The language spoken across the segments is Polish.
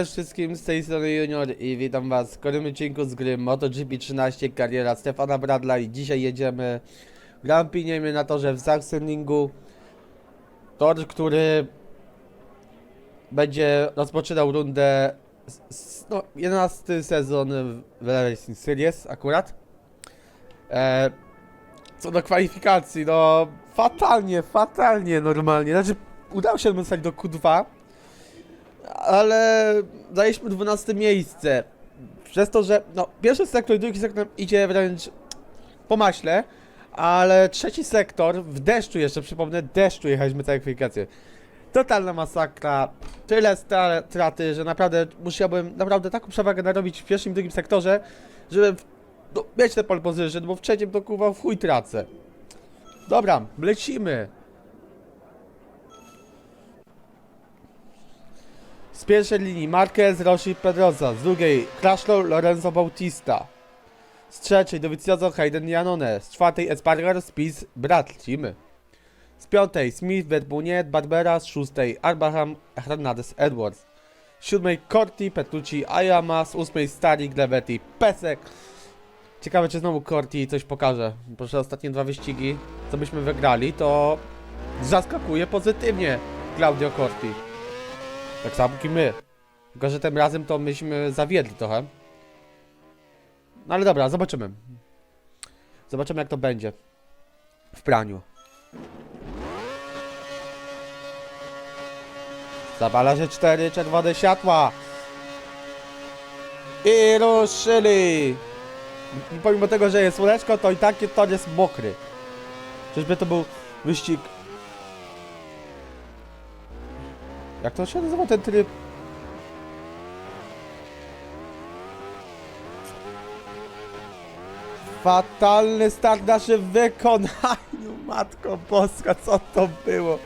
Cześć wszystkim, z tej strony Junior i witam was w kolejnym odcinku z gry MotoGP 13 kariera Stefana Bradla i dzisiaj jedziemy Grand Prix na torze w Sachsenringu Tor, który będzie rozpoczynał rundę s- no, 11 sezon w Racing Series akurat. E, Co do kwalifikacji, no fatalnie, fatalnie normalnie, znaczy udało się dostać do Q2 ale zajęliśmy 12 miejsce. Przez to, że no, pierwszy sektor i drugi sektor idzie wręcz po maśle, ale trzeci sektor w deszczu jeszcze, przypomnę, deszczu jechaliśmy całe kwalifikacje. Totalna masakra, tyle stra- straty, że naprawdę musiałbym naprawdę taką przewagę narobić w pierwszym i drugim sektorze, żeby no, mieć te pole position, bo w trzecim to kurwa w chuj tracę. Dobra, lecimy. Z pierwszej linii Marquez, Rossi, Pedrosa. Z drugiej Crashlow, Lorenzo Bautista. Z trzeciej Dovizioso, Hayden Janone. Z czwartej Espargar, Spies, Bratcimy. Z piątej Smith, Vetbuniet, Barbera. Z szóstej Arbaham, Hernandez, Edwards. Z siódmej Corti, Petrucci, Ayama. Z ósmej Starik, Levetti, Pesek. Ciekawe czy znowu Corti coś pokaże. Proszę ostatnie dwa wyścigi, co byśmy wygrali, to zaskakuje pozytywnie Claudio Corti. Tak samo jak i my. Tylko, że tym razem to myśmy zawiedli trochę. No ale dobra, zobaczymy. Zobaczymy jak to będzie. W praniu. Zapala się cztery czerwone światła. I ruszyli. I pomimo tego, że jest słoneczko, to i tak tor jest mokry. Czyżby to był wyścig Jak to się nazywa ten tryb? Fatalny start w wykonaniu, matko boska, co to było?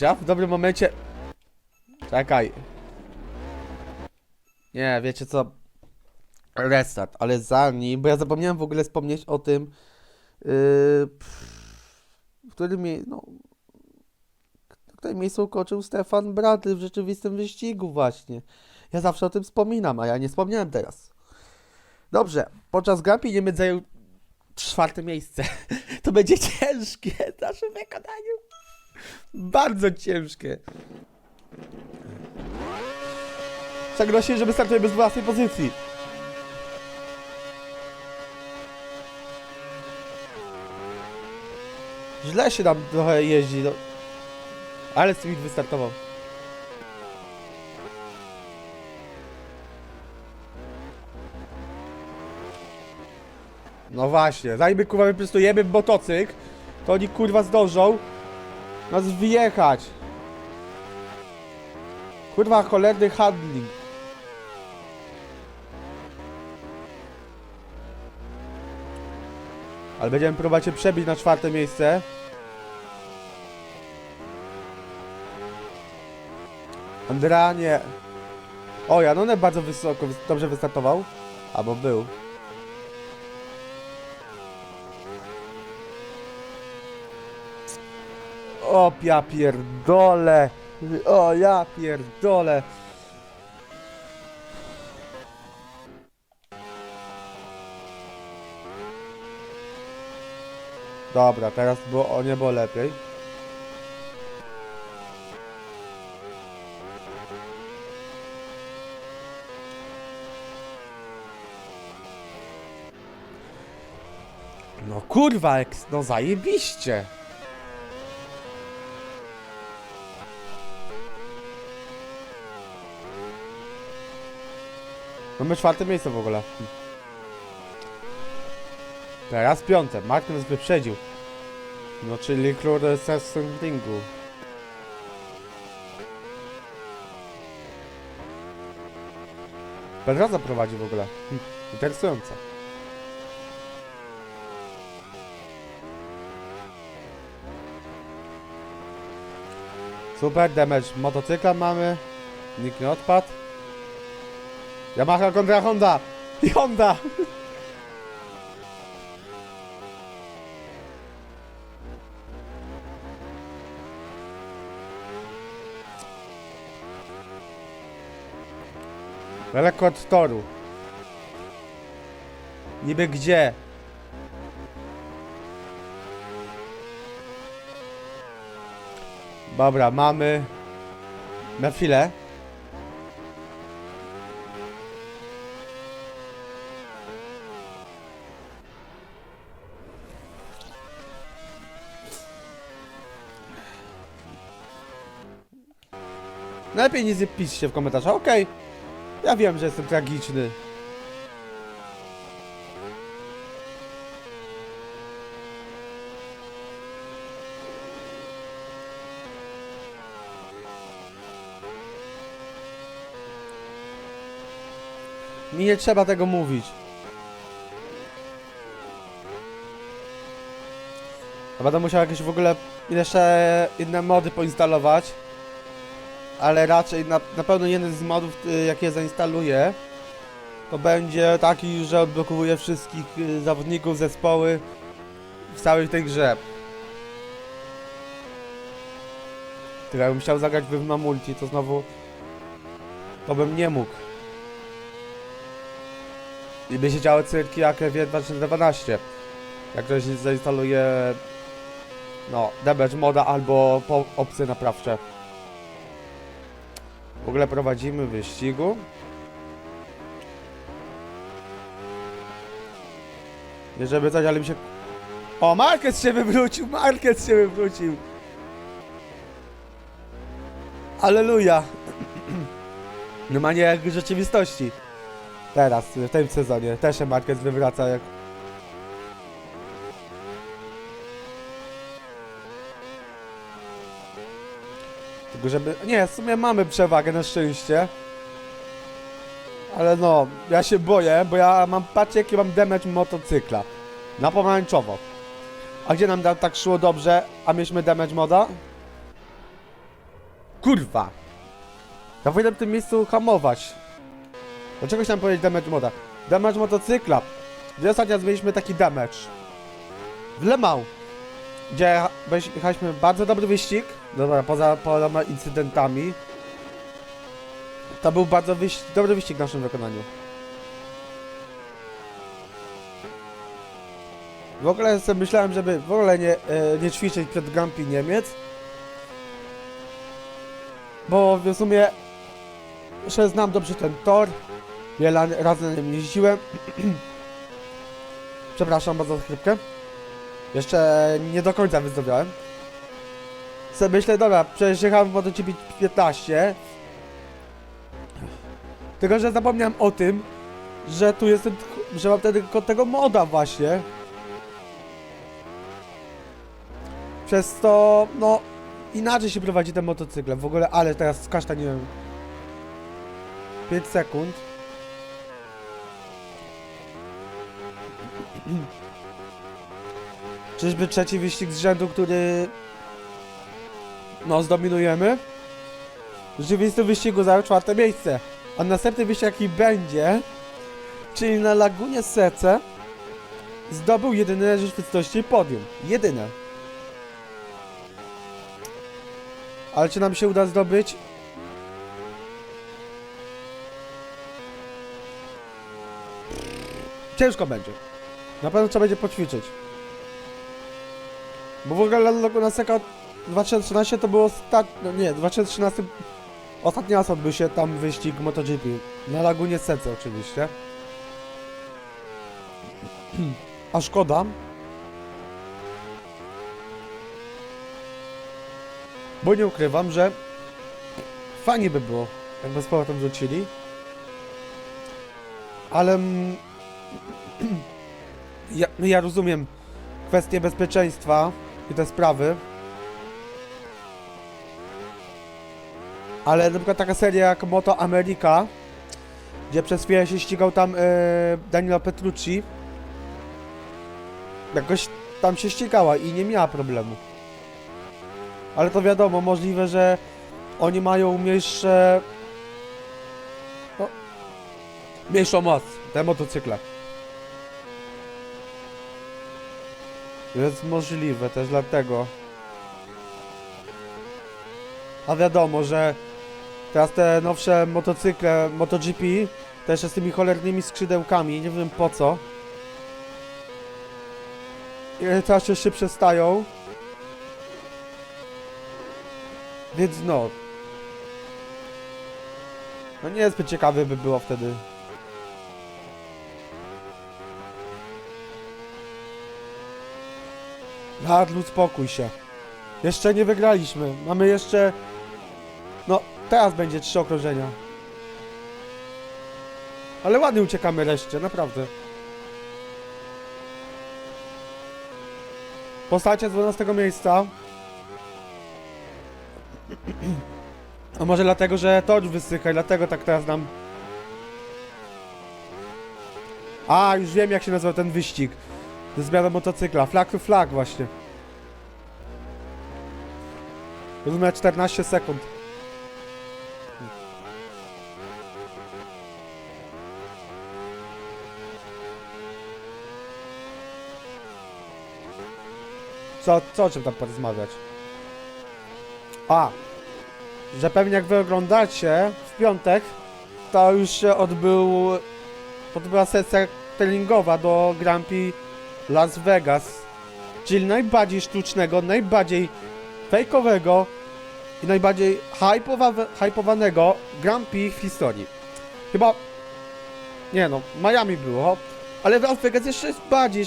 Ja w dobrym momencie... Czekaj, nie, wiecie co? Restart, ale zanim, bo ja zapomniałem w ogóle wspomnieć o tym, yy, w którym no, w którym miejscu ukoczył Stefan Bradley w rzeczywistym wyścigu właśnie. Ja zawsze o tym wspominam, a ja nie wspomniałem teraz. Dobrze, podczas Prix Niemiec zajął czwarte miejsce. To będzie ciężkie w naszym wykonaniu. Bardzo ciężkie. Zagrosi, żeby startujemy z 12 pozycji. Źle się nam trochę jeździ, no. Ale Smith wystartował. No właśnie, zanim my kurwa wyprostujemy motocykl, to oni kurwa zdążą nas wyjechać. Kurwa cholerny handling. Ale będziemy próbować się przebić na czwarte miejsce. Andranie. O, Janone bardzo wysoko, wys- dobrze wystartował. Albo był. O, ja pierdolę. O, ja pierdolę. Dobra, teraz było o niebo lepiej. No kurwa, no zajebiście. Mamy czwarte miejsce w ogóle. Teraz piąte. Mark nas wyprzedził. No czyli król Ringu. Pedroza prowadzi w ogóle. Hm, interesujące. Super, damage motocykla mamy. Nikt nie odpadł. Yamaha kontra Honda. Honda! Daleko od toru. Niby gdzie? Dobra, mamy... Na chwilę. Lepiej nie piszcie w komentarzach, okej. Ja wiem, że jestem tragiczny. Mi nie trzeba tego mówić. A będę musiał jakieś w ogóle jeszcze inne mody poinstalować. Ale raczej na, na pewno jeden z modów, y, jakie zainstaluję, to będzie taki, że odblokowuje wszystkich y, zawodników, zespoły w całej tej grze. Tylko jakbym chciał zagrać w na multi, to znowu to bym nie mógł. I by się działy cyrki jak w 2012. Jak ktoś zainstaluje no, damage moda albo opcje naprawcze. W ogóle prowadzimy wyścigu. Nie żeby coś, ale mi się... O, Marquez się wywrócił! Marquez się wywrócił! Aleluja! No ma nie jak w rzeczywistości. Teraz, w tym sezonie. Też się Marquez wywraca jak... Tylko żeby... Nie, w sumie mamy przewagę na szczęście. Ale no, ja się boję, bo ja mam... Patrzcie jaki mam damage motocykla. Na pomarańczowo. A gdzie nam tak szło dobrze, a mieliśmy damage moda? Kurwa! Ja powinienem w tym miejscu hamować. Dlaczego chciałem powiedzieć damage moda? Damage motocykla. Gdzie ostatnio mieliśmy taki damage? W Le Mans. Gdzie jechaliśmy bardzo dobry wyścig. Dobra, poza paroma incydentami. To był bardzo wyś dobry wyścig w naszym wykonaniu. W ogóle sobie myślałem, żeby w ogóle nie, e, nie ćwiczyć przed Grand Prix Niemiec. Bo w sumie jeszcze znam dobrze ten tor. Wiele razy na nim jeździłem. Przepraszam bardzo za chrypkę. Jeszcze nie do końca wyzdrowiałem. Se myślę, dobra, przecież jechałem w MotoGP 15. Tylko, że zapomniałem o tym, że tu jest ten, że mam tylko tego moda właśnie. Przez to, no, inaczej się prowadzi ten motocykl. W ogóle, ale teraz kasztaniłem. 5 sekund. Czyżby trzeci wyścig z rzędu, który no zdominujemy? W rzeczywistym wyścigu zajął czwarte miejsce. A następny wyścig jaki będzie, czyli na Lagunie Sece zdobył jedyne rzeczywistości podium. Jedyne. Ale czy nam się uda zdobyć? Ciężko będzie. Na pewno trzeba będzie poćwiczyć. Bo w ogóle Laguna Seca 2013 to było ostatni, no nie, 2013 ostatni raz odbył się tam wyścig MotoGP. Na Lagunie Sece oczywiście. A szkoda. Bo nie ukrywam, że fajnie by było, jakby z powrotem wrócili. Ale ja, ja rozumiem kwestie bezpieczeństwa i te sprawy. Ale na przykład taka seria jak Moto America, gdzie przez chwilę się ścigał tam Danilo Petrucci, jakoś tam się ścigała i nie miała problemu. Ale to wiadomo, możliwe, że oni mają mniejsze... No, mniejszą moc. te motocykle. Jest możliwe też dlatego. A wiadomo, że teraz te nowsze motocykle MotoGP też z tymi cholernymi skrzydełkami, nie wiem po co. I teraz się szybsze stają. Więc no. No niezbyt ciekawe by było wtedy. Radlu, spokój się. Jeszcze nie wygraliśmy. Mamy jeszcze... No, teraz będzie trzy okrążenia. Ale ładnie uciekamy reszcie, naprawdę. Postacie z 12 miejsca. A może dlatego, że tor wysycha i dlatego tak teraz nam... A, już wiem jak się nazywa ten wyścig. To zmiana motocykla. Flag to flag właśnie. Rozumiem 14 sekund. Co, co o czym tam porozmawiać? A, że pewnie jak wy oglądacie w piątek, to już się odbył, odbyła sesja treningowa do Grand Prix Las Vegas, czyli najbardziej sztucznego, najbardziej fejkowego i najbardziej hypowa- hypowanego Grand Prix w historii. Chyba, nie no, Miami było, ale Las Vegas jeszcze jest bardziej,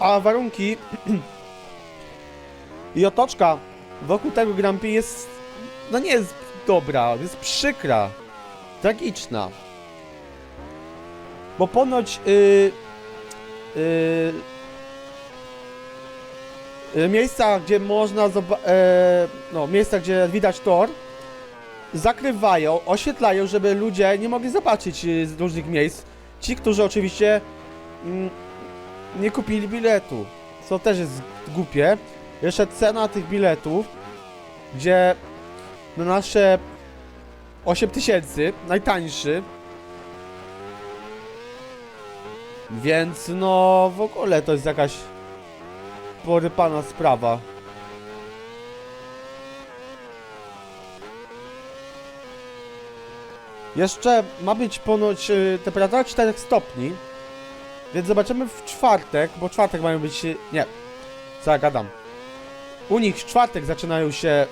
a, warunki i otoczka wokół tego Grand Prix jest, no nie jest dobra, jest przykra, tragiczna. Bo ponoć yy, yy, miejsca, gdzie można e, no, miejsca, gdzie widać tor, zakrywają, oświetlają, żeby ludzie nie mogli zobaczyć yy, z różnych miejsc. Ci, którzy oczywiście mm, nie kupili biletu, co też jest głupie. Jeszcze cena tych biletów, gdzie na nasze 8000, najtańszy. Więc no w ogóle to jest jakaś porypana sprawa. Jeszcze ma być ponoć y, temperatura 4 stopni. Więc zobaczymy w czwartek, bo czwartek mają być... y, Nie, co ja gadam. U nich w czwartek zaczynają się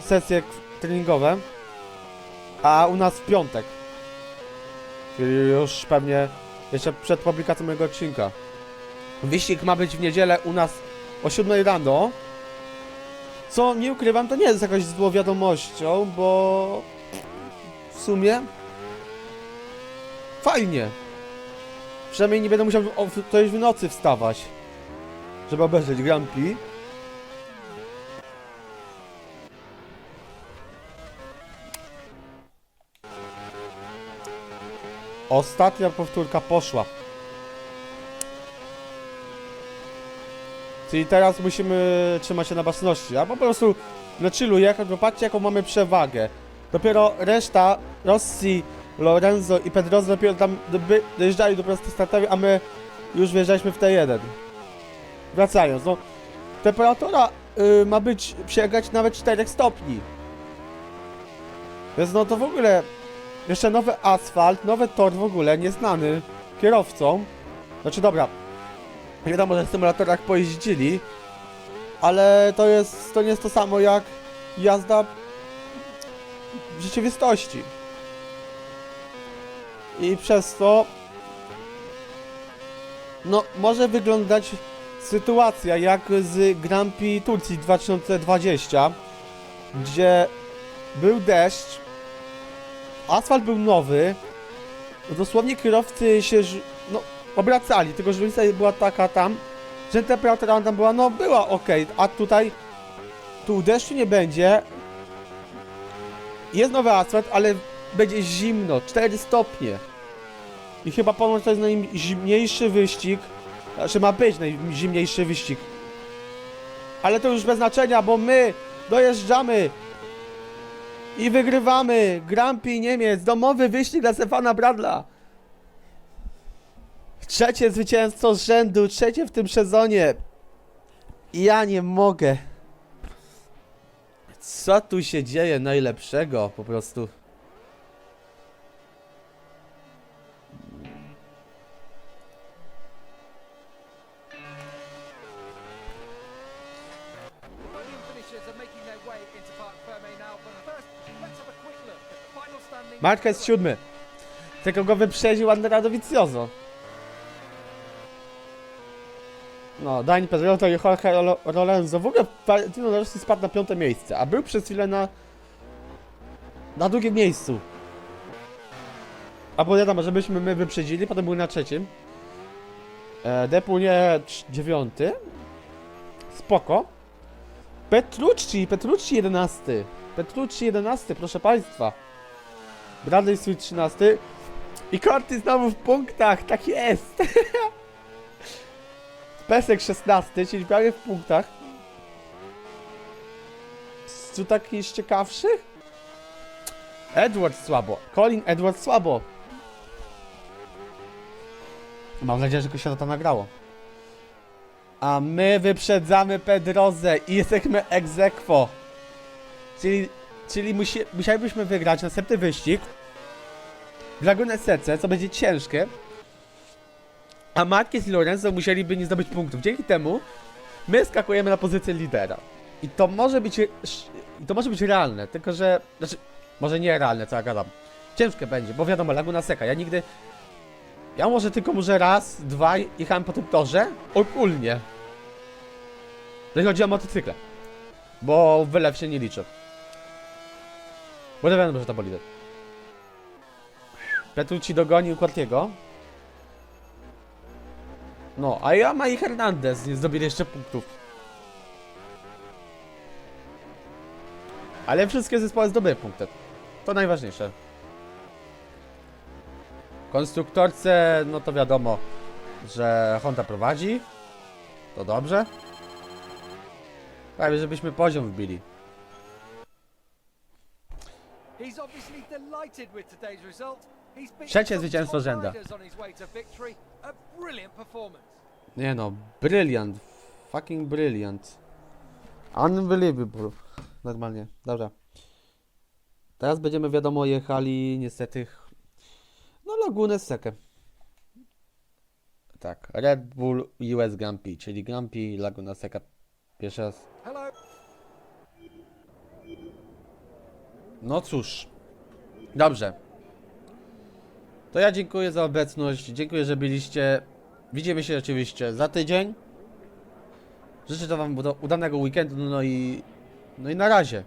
sesje treningowe, a u nas w piątek. Czyli już pewnie jeszcze przed publikacją mojego odcinka. Wyścig ma być w niedzielę u nas o 7 rano. Co nie ukrywam, to nie jest jakaś złą wiadomością, bo w sumie fajnie. Przynajmniej nie będę musiał to już w nocy wstawać, żeby obejrzeć Grand Prix. Ostatnia powtórka poszła. Czyli teraz musimy trzymać się na baczności, a po prostu na chillu jechać, bo patrzcie jaką mamy przewagę. Dopiero reszta, Rossi, Lorenzo i Pedroza dopiero tam dojeżdżali do prostej startowej, a my już wjeżdżaliśmy w T1. Wracając, no temperatura y, ma być, sięgać nawet 4 stopni. Więc no to w ogóle jeszcze nowy asfalt, nowy tor w ogóle, nieznany kierowcom. Znaczy dobra, wiadomo, że w symulatorach pojeździli, ale to jest, to nie jest to samo jak jazda w rzeczywistości. I przez to no, może wyglądać sytuacja jak z Grand Prix Turcji 2020, gdzie był deszcz, asfalt był nowy, dosłownie kierowcy się no, obracali, tylko że różnica była taka tam, że temperatura tam była, no była ok, a tutaj tu deszczu nie będzie, jest nowy asfalt, ale będzie zimno, 4 stopnie. I chyba ponoć to jest najzimniejszy wyścig, znaczy ma być najzimniejszy wyścig. Ale to już bez znaczenia, bo my dojeżdżamy i wygrywamy Grand Prix Niemiec, domowy wyścig dla Stefana Bradla. Trzecie zwycięstwo z rzędu, trzecie w tym sezonie. Ja nie mogę. Co tu się dzieje najlepszego po prostu? Marka jest siódmy. Tylko go wyprzedził Andrea Dovizioso. No, Dani Pedroto i Jorge Lo- Lorenzo. W ogóle Valentino Rossi spadł na piąte miejsce, a był przez chwilę na... na drugim miejscu. A bo żebyśmy my wyprzedzili, potem był na trzecim. E, trz- dziewiąty. Spoko. Petrucci, Petrucci 11. Petrucci 11, proszę państwa. Bradley Sweet 13. I Corty znowu w punktach, tak jest. Pesek 16, czyli prawie w punktach. Co taki jest ciekawszy? Edward słabo. Colin Edward słabo. Mam nadzieję, że się to nagrało. A my wyprzedzamy Pedrozę i jesteśmy ex aequo. Czyli, czyli musi, musielibyśmy wygrać następny wyścig w Laguna Serce, co będzie ciężkie. A Marquez i Lorenzo musieliby nie zdobyć punktów. Dzięki temu my skakujemy na pozycję lidera. I to może być i to może być realne, tylko że znaczy może nie realne, co ja gadam. Ciężkie będzie, bo wiadomo, Laguna Seca. Ja nigdy ja może tylko może raz, dwa jechałem po tym torze ogólnie. Jeżeli chodzi o motocykle. Bo wylew się nie liczy. Bo wiadomo, że to bolide. Petrucci dogonił Cortiego. No, a Yama i Hernandez nie zdobyli jeszcze punktów. Ale wszystkie zespoły zdobyły punkty. To najważniejsze. Konstruktorce, no to wiadomo, że Honda prowadzi. To dobrze. Prawie żebyśmy poziom wbili. Trzecie zwycięstwo top Nie no, brilliant. Fucking brilliant. Unbelievable. Normalnie, dobra. Teraz będziemy wiadomo jechali niestety no Lagunę Sekę. Tak, Red Bull US Grand Prix, czyli Grand Prix Laguna Seca pierwszy raz. Hello. No cóż. Dobrze. To ja dziękuję za obecność. Dziękuję, że byliście. Widzimy się oczywiście za tydzień. Życzę to wam uda- udanego weekendu, no i. No i na razie.